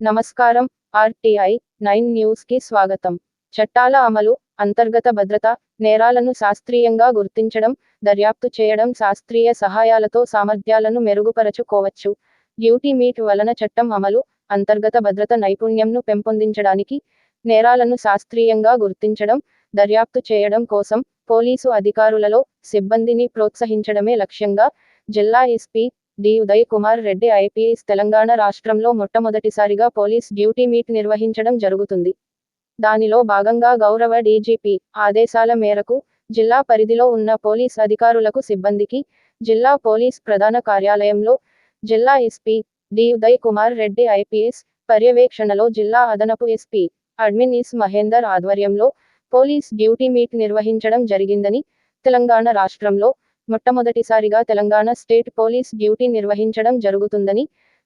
నమస్కారం RTI nine న్యూస్కి స్వాగతం. చట్టాల అమలు అంతర్గత భద్రత నేరాలను శాస్త్రీయంగా గుర్తించడం దర్యాప్తు చేయడం శాస్త్రీయ సహాయాలతో సామర్థ్యాలను మెరుగుపరచుకోవచ్చు. డ్యూటీ మీట్ వలన చట్టం అమలు అంతర్గత భద్రత నైపుణ్యంను పెంపొందించడానికి నేరాలను శాస్త్రీయంగా గుర్తించడం దర్యాప్తు చేయడం కోసం పోలీసు అధికారులలో సిబ్బందిని ప్రోత్సహించడమే లక్ష్యంగా జిల్లా SP D Uday Kumar Reddy IPS Telangana రాష్ట్రంలో మొట్టమొదటిసారిగా పోలీస్ డ్యూటీ మీట్ నిర్వహించడం జరుగుతుంది. దానిలో భాగంగా గౌరవ డీజీపీ ఆదేశాల మేరకు జిల్లా పరిధిలో ఉన్న పోలీస్ అధికారులకు సిబ్బందికి జిల్లా పోలీస్ ప్రధాన కార్యాలయంలో జిల్లా SP D Uday Kumar Reddy IPS పర్యవేక్షణలో జిల్లా అదనపు ఎస్పీ అడ్మిన్ ఇస్ మహేందర్ ఆధ్వర్యంలో పోలీస్ డ్యూటీ మీట్ నిర్వహించడం జరిగిందని తెలంగాణ రాష్ట్రంలో మొట్టమొదటిసారిగా తెలంగాణ స్టేట్ పోలీస్ డ్యూటీ నిర్వహించడం జరుగుతుందని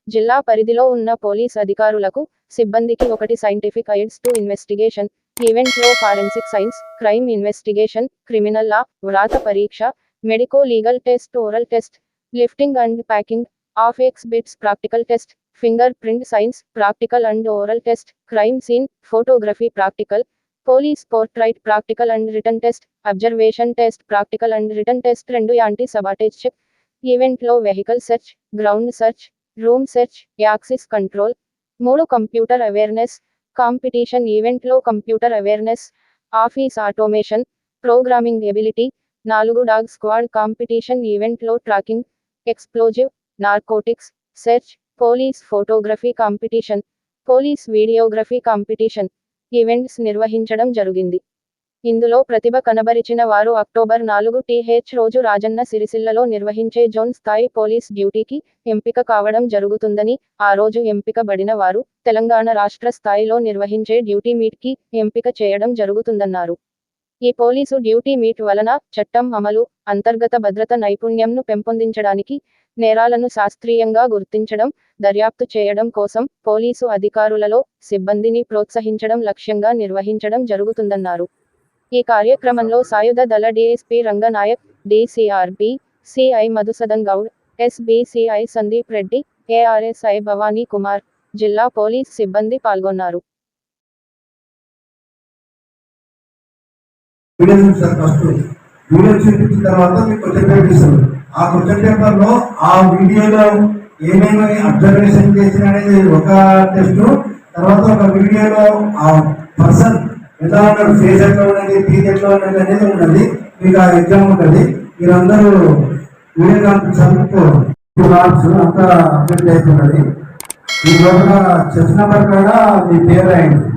జిల్లా పరిధిలో ఉన్న పోలీస్ అధికారులకు సిబ్బందికి ఒకటి సైంటిఫిక్ ఐడ్స్ టు ఇన్వెస్టిగేషన్ ఈవెంట్లో forensic science crime investigation criminal law వ్రాత పరీక్ష medico legal test oral test lifting and packing of exhibits practical test finger print science practical and oral test crime scene photography practical police portrait practical and written test observation test practical and written test రెండు anti sabotage check ఈవెంట్లో vehicle search ground search room search access control మూడు computer awareness competition ఈవెంట్లో computer awareness office automation programming ability నాలుగు dog squad competition ఈవెంట్లో tracking explosive narcotics search police photography competition police videography competition. Events నిర్వహించడం జరిగింది. ఇందులో ప్రతిభ కనబరిచిన వారు October నాలుగు TH రోజు రాజన్న సిరిసిల్లలో నిర్వహించే జోన్ స్థాయి పోలీస్ డ్యూటీకి ఎంపిక కావడం జరుగుతుందని ఆ రోజు ఎంపిక బడిన వారు తెలంగాణ రాష్ట్ర స్థాయిలో నిర్వహించే డ్యూటీ మీట్కి ఎంపిక చేయడం జరుగుతుందన్నారు. ఈ పోలీసు డ్యూటీ మీట్ వలన చట్టం అమలు అంతర్గత భద్రత నైపుణ్యంను పెంపొందించడానికి నేరాలను శాస్త్రీయంగా గుర్తించడం దర్యాప్తు చేయడం కోసం పోలీసు అధికారులలో సిబ్బందిని ప్రోత్సహించడం లక్ష్యంగా నిర్వహించడం జరుగుతుందన్నారు. ఈ కార్యక్రమంలో సాయుధ దళ DSP Ranganayak DCRB CI Madhusudan Goud SBCI Sandeep Reddy ARSI Bhavani Kumar జిల్లా పోలీస్ సిబ్బంది పాల్గొన్నారు. వీడియో చూపిస్తారు ఫస్ట్. వీడియో చూపించిన తర్వాత మీకు క్వశ్చన్ పేపర్ ఇస్తారు ఆ క్వశ్చన్ పేపర్లో ఆ వీడియోలో ఏమేమి అబ్జర్వేషన్ చేసిన అనేది ఒక టెస్ట్ తర్వాత ఒక వీడియోలో ఆ పర్సన్ ఎలా ఉన్నాడు ఫేస్ ఎట్లా ఉన్నది టీత్ ఎట్లా ఉన్నది అనేది ఉన్నది. మీకు ఆ ఎగ్జామ్ ఉంటుంది. మీరందరూ వీడియో కాన్ఫరెన్స్ చదువుకో మార్క్స్ అంతా అప్డేట్ అవుతున్నది ఈ లోపల చెస్ నెంబర్ కూడా మీ పేరు అయింది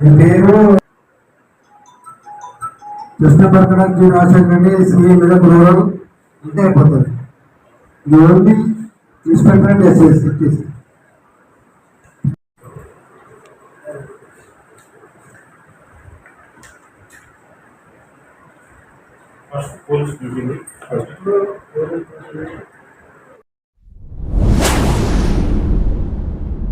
మీ పేరు కృష్ణపట్నానికి రాసేటువంటి శ్రీ మెదక్ రూరల్ అంతే అయిపోతుంది ఇది only inspector SS first police duty first